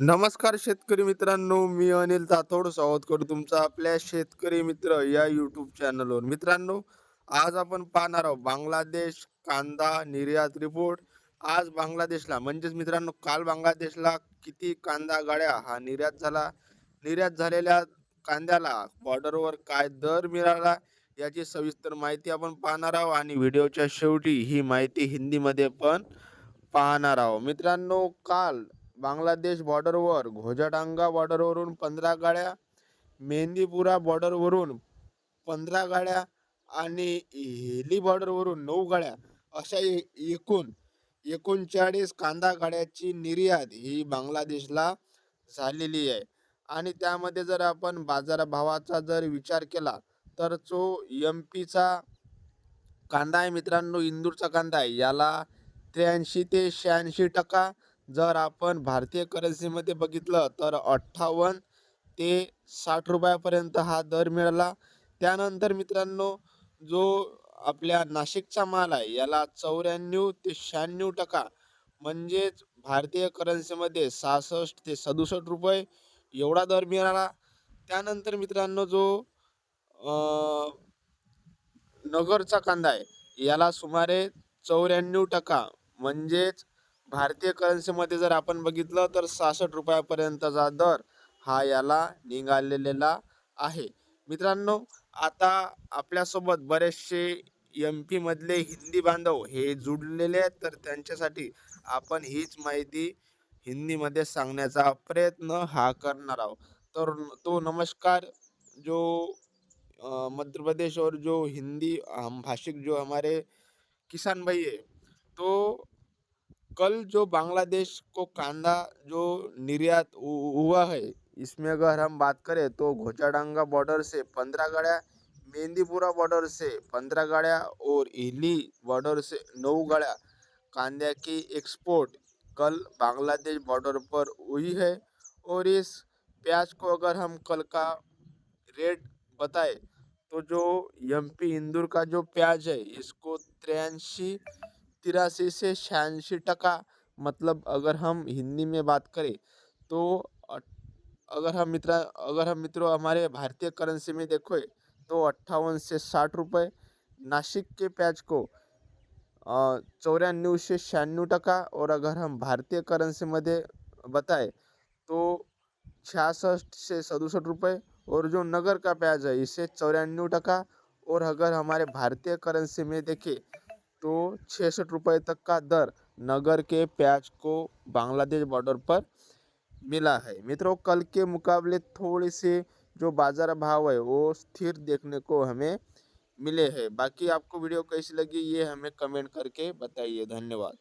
नमस्कार शेतकरी मित्रांनो मी अनिल तातोड स्वागत तुमचा आपल्या शेतकरी मित्र या यूट्यूब चॅनलवर मित्रांनो आज आपण पाहणार आहोत बांगलादेश कांदा निर्यात रिपोर्ट आज बांगलादेशला म्हणजेच मित्रांनो काल बांगलादेशला किती कांदा गाड्या हा निर्यात झाला? निर्यात झालेल्या कांद्याला बॉर्डरवर काय दर मिळाला? याची सविस्तर माहिती आपण पाहणार आहोत आणि व्हिडिओच्या शेवटी ही माहिती हिंदीमध्ये पण पाहणार आहोत. मित्रांनो काल बांगलादेश बॉर्डरवर घोजाडांगा बॉर्डरवरून पंधरा गाड्या मेहंदीपुरा बॉर्डरवरून पंधरा गाड्या आणि हेली बॉर्डरवरून नऊ गाड्या अशा एकूण एकोणचाळीस कांदा गाड्याची निर्यात ही बांगलादेशला झालेली आहे. आणि त्यामध्ये जर आपण बाजारभावाचा जर विचार केला तर जो एम पीचा कांदा आहे मित्रांनो इंदूरचा कांदा आहे. याला त्र्याऐंशी ते शहाऐंशी टक्का जर आपण भारतीय करन्सीमध्ये बघितलं तर अठ्ठावन्न ते साठ रुपयापर्यंत हा दर मिळाला. त्यानंतर मित्रांनो जो आपल्या नाशिकचा माल आहे याला चौऱ्याण्णव ते शहाण्णव टका म्हणजेच भारतीय करन्सीमध्ये सहासष्ट ते सदुसष्ट रुपये एवढा दर मिळाला. त्यानंतर मित्रांनो जो नगरचा कांदा आहे याला सुमारे चौऱ्याण्णव टका म्हणजेच भारतीय करन्सीमध्ये जर आपण बघितलं तर सहासष्ट रुपयापर्यंतचा दर हा याला निघालेला आहे. मित्रांनो आता आपल्यासोबत बरेचसे एम पीमधले हिंदी बांधव हे जुडलेले आहेत तर त्यांच्यासाठी आपण हीच माहिती हिंदीमध्ये सांगण्याचा प्रयत्न हा करणार आहोत. तर तो नमस्कार जो मध्य प्रदेश और जो हिंदी हम भाषिक जो हमारे किसान भाई है तो कल जो बांग्लादेश को कांदा जो निर्यात हुआ है, इसमें अगर हम बात करें तो घोचाडांगा बॉर्डर से पंद्रह गाड़ियाँ मेहंदीपुरा बॉर्डर से पंद्रह गाड़ियाँ और इली बॉर्डर से नौ गाड़ियाँ कांदा की एक्सपोर्ट कल बांग्लादेश बॉर्डर पर हुई है। और इस प्याज को अगर हम कल का रेट बताए तो जो एम पी इंदूर का जो प्याज है, इसको तिरासी तिरासी से छियासी टका मतलब अगर हम हिंदी में बात करें तो अगर हम मित्र, अगर हम मित्रों हमारे भारतीय करेंसी में देखो तो अट्ठावन से साठ रुपये नासिक के प्याज को चौरानवे से छियानवे टका, और अगर हम भारतीय करेंसी में बताए तो छियासठ से सड़सठ रुपये और जो नगर का प्याज है, इसे चौरानवे टका, और अगर हमारे भारतीय करेंसी में देखें तो छसठ रुपये तक का दर नगर के प्याज को बांग्लादेश बॉर्डर पर मिला है। मित्रों, कल के मुकाबले थोड़े से जो बाज़ार भाव है, वो स्थिर देखने को हमें मिले हैं। बाकी आपको वीडियो कैसी लगी, ये हमें कमेंट करके बताइए। धन्यवाद।